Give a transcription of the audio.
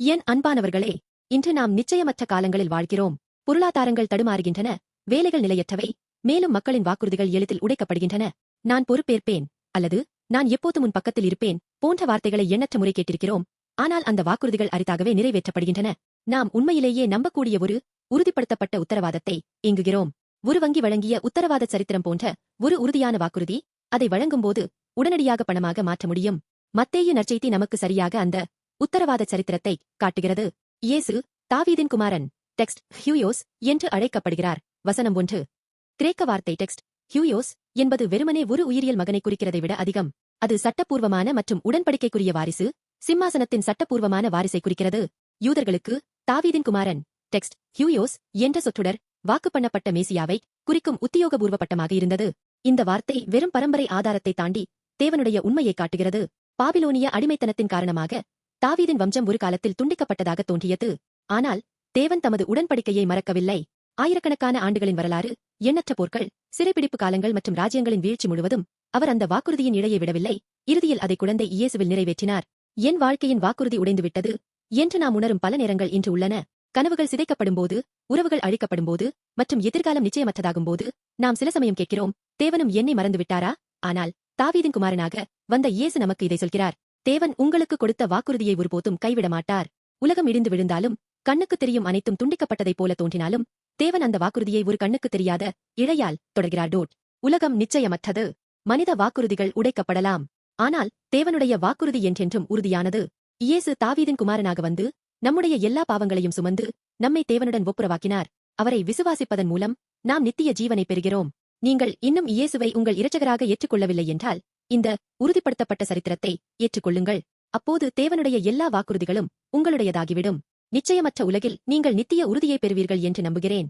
என் அன்பானவர்களே இன்று நாம் நிச்சயமற்ற காலங்களில் வாழ்கிறோம். பொருளாதாரங்கள் தடுமாறுகின்றன வேலைகள் நிலையற்றவை மேலும் மக்களின் வாக்குறுதிகள் எளிதில் உடைக்கப்படுகின்றன. நான் பொறுப்பேற்பேன் அல்லது நான் எப்போது முன் பக்கத்தில் இருப்பேன் போன்ற வார்த்தைகளை எண்ணற்ற முறை கேட்டிருக்கிறோம். ஆனால் அந்த வாக்குறுதிகள் அரிதாகவே நிறைவேற்றப்படுகின்றன. நாம் உண்மையிலேயே நம்பக்கூடிய ஒரு உறுதிப்படுத்தப்பட்ட உத்தரவாதத்தை இங்குகிறோம் ஒரு வங்கி வழங்கிய உத்தரவாத சரித்திரம் போன்ற ஒரு உறுதியான வாக்குறுதி அதை வழங்கும்போது உடனடியாக பணமாக மாற்ற முடியும். மத்தேயு நற்செய்தி நமக்கு சரியாக அந்த உத்தரவாத சரித்திரத்தை காட்டுகிறது. இயேசு தாவீதின் குமாரன் டெக்ஸ்ட் ஹியூயோஸ் என்று அழைக்கப்படுகிறார். வசனம் ஒன்று. கிரேக்க வார்த்தை டெக்ஸ்ட் ஹியூயோஸ் என்பது வெறுமனே ஒரு உயிரியல் மகனை குறிக்கிறதை விட அதிகம். அது சட்டப்பூர்வமான மற்றும் உடன்படிக்கைக்குரிய வாரிசு சிம்மாசனத்தின் சட்டப்பூர்வமான வாரிசை குறிக்கிறது. யூதர்களுக்கு தாவீதின் குமாரன் டெக்ஸ்ட் ஹியூயோஸ் என்ற சொற்றொடர் வாக்கு பண்ணப்பட்ட மேசியாவை குறிக்கும் உத்தியோகபூர்வ பட்டமாக இருந்தது. இந்த வார்த்தை வெறும் பரம்பரை ஆதாரத்தை தாண்டி தேவனுடைய உண்மையை காட்டுகிறது. பாபிலோனிய அடிமைத்தனத்தின் காரணமாக தாவீதின் வம்சம் ஒரு காலத்தில் துண்டிக்கப்பட்டதாக தோன்றியது. ஆனால் தேவன் தமது உடன்படிக்கையை மறக்கவில்லை. ஆயிரக்கணக்கான ஆண்டுகளின் வரலாறு எண்ணற்ற போர்கள் சிறைப்பிடிப்பு காலங்கள் மற்றும் ராஜ்யங்களின் வீழ்ச்சி முழுவதும் அவர் அந்த வாக்குறுதியின் இடையை விடவில்லை. இறுதியில் அதை குழந்தை இயேசுவில் நிறைவேற்றினார். என் வாழ்க்கையின் வாக்குறுதி உடைந்துவிட்டது. என்று நாம் உணரும் பல நேரங்கள் இன்று உள்ளன. கனவுகள் சிதைக்கப்படும்போது உறவுகள் அழிக்கப்படும்போது மற்றும் எதிர்காலம் நிச்சயமற்றதாகும்போது நாம் சில சமயம் கேட்கிறோம் தேவனும் என்னை மறந்துவிட்டாரா? ஆனால் தாவீதின் குமாரனாக வந்த இயேசு நமக்கு இதை சொல்கிறார். தேவன் உங்களுக்கு கொடுத்த வாக்குறுதியை ஒருபோதும் கைவிட மாட்டார் உலகம் இடிந்து விழுந்தாலும் கண்ணுக்கு தெரியும் அனைத்தும் துண்டிக்கப்பட்டதைப் போல தோன்றினாலும் தேவன் அந்த வாக்குறுதியை ஒரு கண்ணுக்கு தெரியாத இழையால் தொடர்கிறார். டோட். உலகம் நிச்சயமற்றது. மனித வாக்குறுதிகள் உடைக்கப்படலாம். ஆனால் தேவனுடைய வாக்குறுதி என்றென்றும் உறுதியானது. இயேசு தாவீதின் குமாரனாக வந்து நம்முடைய எல்லா பாவங்களையும் சுமந்து நம்மை தேவனுடன் ஒப்புரவாக்கினார். அவரை விசுவாசிப்பதன் மூலம் நாம் நித்திய ஜீவனை பெறுகிறோம். நீங்கள் இன்னும் இயேசுவை உங்கள் இரட்சகராக ஏற்றுக்கொள்ளவில்லை என்றால் இந்த உறுதிப்படுத்தப்பட்ட சரித்திரத்தை ஏற்றுக்கொள்ளுங்கள். அப்போது தேவனுடைய எல்லா வாக்குறுதிகளும் உங்களுடையதாகிவிடும். நிச்சயமற்ற உலகில் நீங்கள் நித்திய உறுதியை பெறுவீர்கள் என்று நம்புகிறேன்.